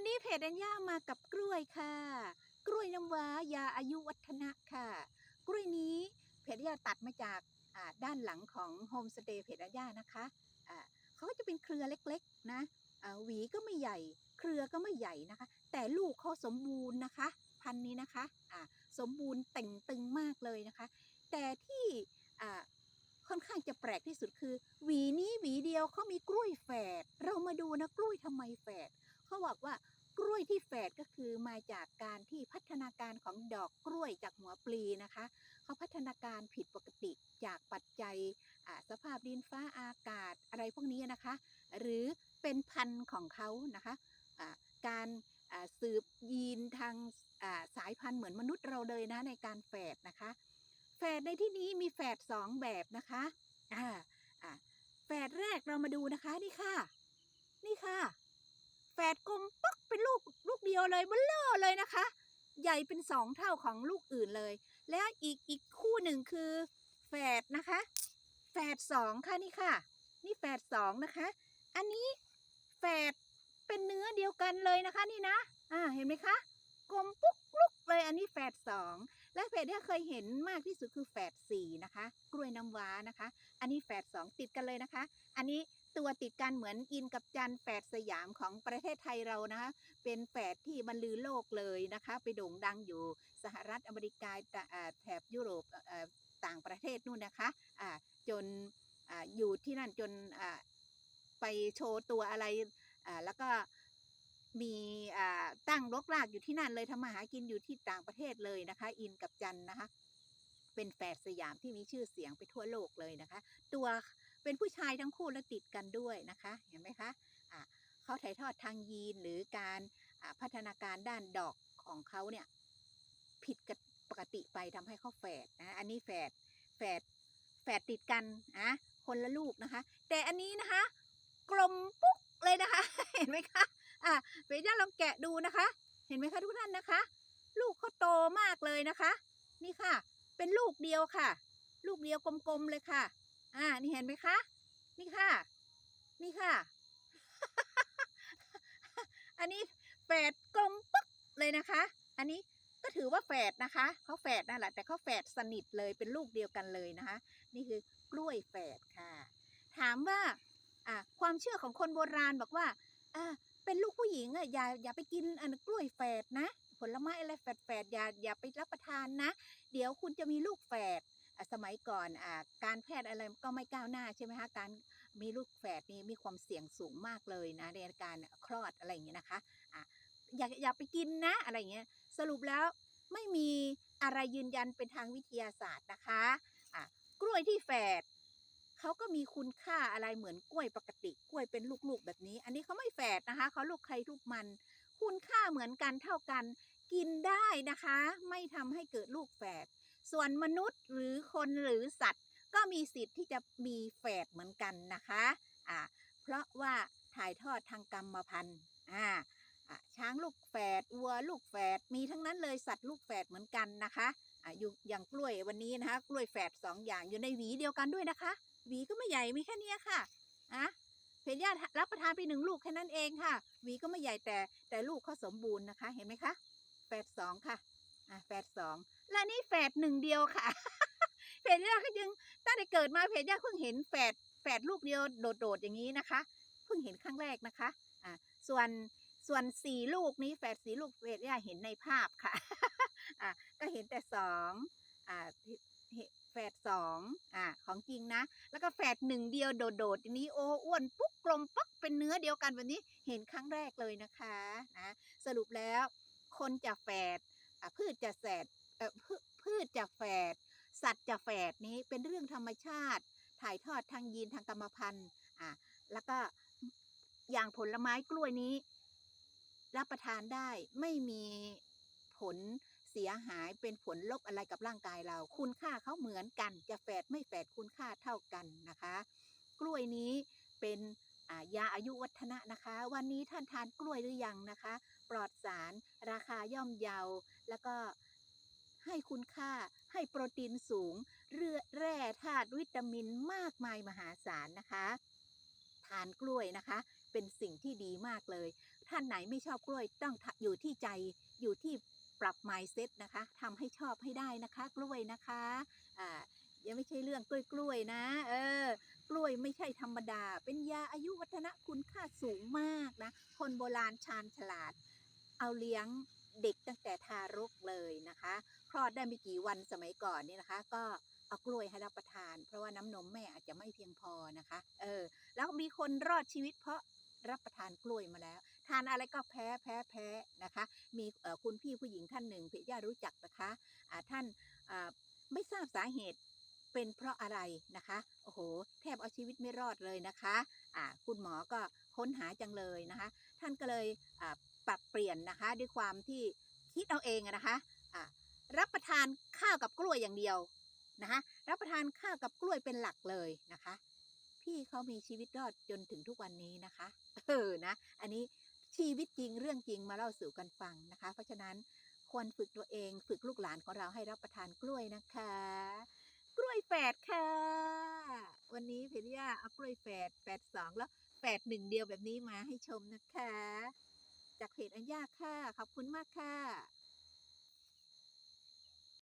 วันนี้เพจอัญญามากับกล้วยค่ะ กล้วยน้ำว้ายาอายุวัฒนะค่ะ กล้วยนี้เพจอัญญาตัดมาจากด้านหลังของโฮมสเตย์เพจอัญญานะคะอ่าเขาก็จะเป็นเครือเล็กๆนะหวีก็ไม่ใหญ่ เครือก็ไม่ใหญ่นะคะ แต่ลูกเขาสมบูรณ์นะคะ พันธุ์นี้นะคะอ่าสมบูรณ์เต่งตึงมากเลยนะคะ แต่ที่ค่อนข้างจะแปลกที่สุดคือ หวีนี้หวีเดียวเขามีกล้วยแฝด เรามาดูนะกล้วยทำไมแฝด เขาบอกว่ากล้วยที่แฝดก็คือมาจากการที่พัฒนาการของดอกกล้วยจากหัวปลีนะคะเขาพัฒนาการผิดปกติจากปัจจัยสภาพดินฟ้าอากาศอะไรพวกนี้นะคะ หรือเป็นพันธุ์ของเขานะคะอ่าการสืบยีนทางสายพันธุ์เหมือนมนุษย์เราเลยนะในการแฝดนะคะแฝดในที่นี้มีแฝดสองแบบนะคะอ่าแฝดแรกเรามาดูนะคะนี่ค่ะ นี่ค่ะ แฝดกลมปักเป็นลูกลูกเดี ยวเลยเบลเลอเลยนะคะ ใหญ่เป็นสองเท่าของลูกอื่นเลย แล้วอีกอีกคู่หนึ่งคือแฝดนะคะแฝดสองค่ะนี่ค่ะ นี่แฝดสองนะคะ อันนี้แฝดเป็นเนื้อเดียวกันเลยนะคะนี่นะ อ่าเห็นไหมคะกลมปุ๊กลุกเลยอันนี้แฝดสอง และแฝดที่เคยเห็นมากที่สุดคือแฝดสี่นะคะ กล้วยน้ำว้านะคะ อันนี้แฝดสองติดกันเลยนะคะ อันนี้ตัวติดกันเหมือนอินกับจันแฝดสยามของประเทศไทยเรานะคะ เป็นแฝดที่บรรลือโลกเลยนะคะ ไปโด่งดังอยู่สหรัฐอเมริกาแถบยุโรปต่างประเทศนู่นนะคะอ่าจนออยู่ที่นั่นจนไปโชว์ตัวอะไรแล้วก็ มีตั้งรกรากอยู่ที่นั่นเลยทำมาหากินอยู่ที่ต่างประเทศเลยนะคะ อินกับจันนะคะ เป็นแฝดสยามที่มีชื่อเสียงไปทั่วโลกเลยนะคะ ตัวเป็นผู้ชายทั้งคู่และติดกันด้วยนะคะ เห็นไหมคะอ่าเขาถ่ายทอดทางยีนหรือการพัฒนาการด้านดอกของเขาเนี่ยผิดกับปกติไปทำให้เขาแฝดนะ อันนี้แฝดแฝดแฝดติดกันนะคนละลูกนะคะ แต่อันนี้นะคะ กลมปุ๊กเลยนะคะ เห็นไหมคะ อะเวย่าลองแกะดูนะคะ เห็นไหมคะทุกท่านนะคะ ลูกเขาโตมากเลยนะคะ นี่ค่ะ เป็นลูกเดียวค่ะ ลูกเดียวกลมๆเลยค่ะ อ่า นี่เห็นไหมคะ นี่ค่ะ นี่ค่ะ อันนี้แฝดกลมปึ๊กเลยนะคะ อันนี้ก็ถือว่าแฝดนะคะเขาแฝดนั่นแหละแต่เขาแฝดสนิทเลยเป็นลูกเดียวกันเลยนะคะ นี่คือกล้วยแฝดค่ะ ถามว่าอ่าความเชื่อของคนโบราณบอกว่าอ่า เป็นลูกผู้หญิงอะอย่าอย่าไปกินอันกล้วยแฝดนะ ผลไม้อะไรแฝดๆอย่าอย่าไปรับประทานนะ เดี๋ยวคุณจะมีลูกแฝดสมัยก่อนอ่าการแพทย์อะไรก็ไม่ก้าวหน้าใช่ไหมคะการมีลูกแฝดนี่มีความเสี่ยงสูงมากเลยนะในการคลอดอะไรอย่างเงี้ยนะคะอะอย่าอย่าไปกินนะอะไรเงี้ยสรุปแล้วไม่มีอะไรยืนยันเป็นทางวิทยาศาสตร์นะคะอะกล้วยที่แฝด เขาก็มีคุณค่าอะไรเหมือนกล้วยปกติ กล้วยเป็นลูกๆแบบนี้ อันนี้เขาไม่แฝดนะคะเขาลูกใครลูกมัน คุณค่าเหมือนกันเท่ากัน กินได้นะคะ ไม่ทำให้เกิดลูกแฝดส่วนมนุษย์หรือคนหรือสัตว์ ก็มีสิทธิ์ที่จะมีแฝดเหมือนกันนะคะอ่าเพราะว่าถ่ายทอดทางกรรมพันธุ์อ่าอ่าช้างลูกแฝดวัวลูกแฝดมีทั้งนั้นเลยสัตว์ลูกแฝดเหมือนกันนะคะอ่าอยู่อย่างกล้วยวันนี้นะคะ กล้วยแฝดสองอย่างอยู่ในหวีเดียวกันด้วยนะคะ หวีก็ไม่ใหญ่มีแค่นี้ค่ะอะเพญญารับประทานไปหนึ่งลูกแค่นั้นเองค่ะ หวีก็ไม่ใหญ่แต่แต่ลูกเขาสมบูรณ์นะคะ เห็นไหมคะแฝดสองค่ะอะแฝดสองและนี่แฝดหนึ่งเดียวค่ะเพจย่าก็ยังตั้งแต่เกิดมาเพจย่าเพิ่งเห็นแฝดแฝดลูกเดียวโดดๆอย่างนี้นะคะ เพิ่งเห็นครั้งแรกนะคะอ่าส่วนส่วนสี่ลูกนี้แฝดสี่ลูกเพจย่าเห็นในภาพค่ะอ่าก็เห็นแต่สองอ่าแฝดสองอ่าของจริงนะ แล้วก็แฝดหนึ่งเดียวโดดๆอย่างนี้โอ้อ้วนปุ๊กกลมปักเป็นเนื้อเดียวกันแบบนี้เห็นครั้งแรกเลยนะคะนะสรุปแล้วคนจะแฝดอ่าพืชจะแฝดเอ่อพืพืชจะแฝดสัตว์จะแฝดนี้เป็นเรื่องธรรมชาติ ถ่ายทอดทางยีนทางกรรมพันธุ์อะแล้วก็อย่างผลไม้กล้วยนี้ รับประทานได้ไม่มีผล เสียหายเป็นผลลบอะไรกับร่างกายเรา คุณค่าเขาเหมือนกัน จะแฝดไม่แฝดคุณค่าเท่ากันนะคะ กล้วยนี้เป็นายาอายุวัฒนะนะคะ วันนี้ท่านทานกล้วยหรือยังนะคะ ปลอดสารราคาย่อมเยา แล้วก็ให้คุณค่าให้โปรตีนสูง เรือแร่ธาตุวิตามินมากมายมหาศาลนะคะทานกล้วยนะคะ เป็นสิ่งที่ดีมากเลย ท่านไหนไม่ชอบกล้วยต้องอยู่ที่ใจอยู่ที่ ปรับ mindset นะคะทำให้ชอบให้ได้นะคะ กล้วยนะคะอ่ายังไม่ใช่เรื่องกล้วยๆนะ เออ กล้วยไม่ใช่ธรรมดา เป็นยาอายุวัฒนะคุณค่าสูงมากนะ คนโบราณชาญฉลาด เอาเลี้ยงเด็กตั้งแต่ทารกเลยนะคะ คลอดได้ไม่กี่วันสมัยก่อนนี่นะคะ ก็เอากล้วยให้รับประทาน เพราะว่าน้ำนมแม่อาจจะไม่เพียงพอนะคะ เออ แล้วมีคนรอดชีวิตเพราะรับประทานกล้วยมาแล้ว ทานอะไรก็แพ้แพ้แพ้นะคะ มีคุณพี่ผู้หญิงท่านหนึ่งเพจย่ารู้จักนะคะอ่าท่านไม่ทราบสาเหตุเป็นเพราะอะไรนะคะ โอ้โห แทบเอาชีวิตไม่รอดเลยนะคะอ่าคุณหมอก็ค้นหาจังเลยนะคะ ท่านก็เลยปรับเปลี่ยนนะคะด้วยความที่คิดเอาเองนะคะอ่ารับประทานข้าวกับกล้วยอย่างเดียวนะคะรับประทานข้าวกับกล้วยเป็นหลักเลยนะคะ พี่เขามีชีวิตรอดจนถึงทุกวันนี้นะคะ เออนะ อันนี้ ชีวิตจริงเรื่องจริงมาเล่าสู่กันฟังนะคะ เพราะฉะนั้นควรฝึกตัวเองฝึกลูกหลานของเราให้รับประทานกล้วยนะคะ กล้วยแฝดค่ะ วันนี้เพริยาเอากล้วยแฝดแฝดสองแล้วแฝดหนึ่งเดียวแบบนี้มาให้ชมนะคะ จากเพจอัญญาค่ะ ขอบคุณมากค่ะ